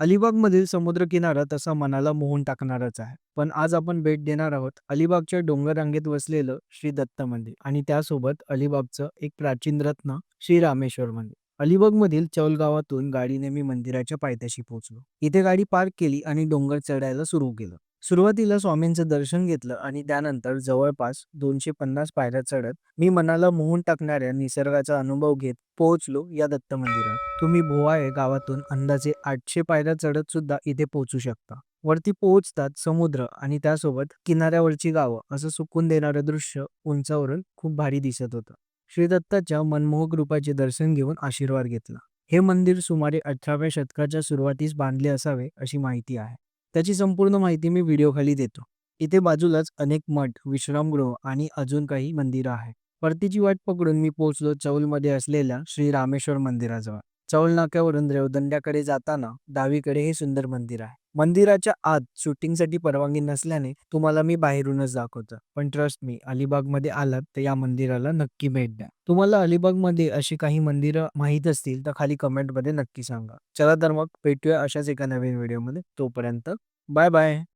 अलिबागमधील समुद्रकिनारा तसा मनाला मोहून टाकणारच आहे. पण आज आपण भेट देणार आहोत अलिबागच्या डोंगर रांगेत वसलेलं श्री दत्त मंदिर आणि त्यासोबत अलिबागचं एक प्राचीन रत्न श्री रामेश्वर मंदिर. अलिबागमधील चौल गावातून गाडीने मी मंदिराच्या पायथ्याशी पोहोचलो. इथे गाडी पार्क केली आणि डोंगर चढायला सुरू केलं. सुरुवातीला स्वामींचं दर्शन घेतलं आणि त्यानंतर जवळपास दोनशे पन्नास पायऱ्या चढत मी मनाला मोहून टाकणाऱ्या निसर्गाचा अनुभव घेत पोहोचलो या दत्त मंदिरात. तुम्ही भोवाळे गावातून अंदाजे आठशे पायऱ्या चढत सुद्धा इथे पोहोचू शकता. वरती पोहोचतात समुद्र आणि त्यासोबत किनाऱ्यावरची गावं असं सुकून देणारं दृश्य उंचावरून खूप भारी दिसत होतं. श्री दत्ताच्या मनमोहक रूपाचे दर्शन घेऊन आशीर्वाद घेतला. हे मंदिर सुमारे अठराव्या शतकाच्या सुरुवातीस बांधले असावे अशी माहिती आहे. त्याची संपूर्ण माहिती मी व्हिडिओखाली देतो. इथे बाजूलाच अनेक मठ, विश्रामगृह आणि अजून काही मंदिरं आहेत. परतीची वाट पकडून मी पोहोचलो चौलमध्ये असलेल्या श्री रामेश्वर मंदिराजवळ. चौल नाक्यावरून रेवदंड्याकडे जाताना डावीकडे हे सुंदर मंदिर आहे. मंदिराच्या आत शूटिंगसाठी परवानगी नसल्याने तुम्हाला मी बाहेरूनच दाखवतो. पण ट्रस्ट मी अलिबागमध्ये आलात तर या मंदिराला नक्की भेट द्या. तुम्हाला अलिबागमध्ये अशी काही मंदिरं माहीत असतील तर खाली कमेंटमध्ये नक्की सांगा. चला तर मग भेटूया अशाच एका नवीन व्हिडिओमध्ये. तोपर्यंत बाय बाय.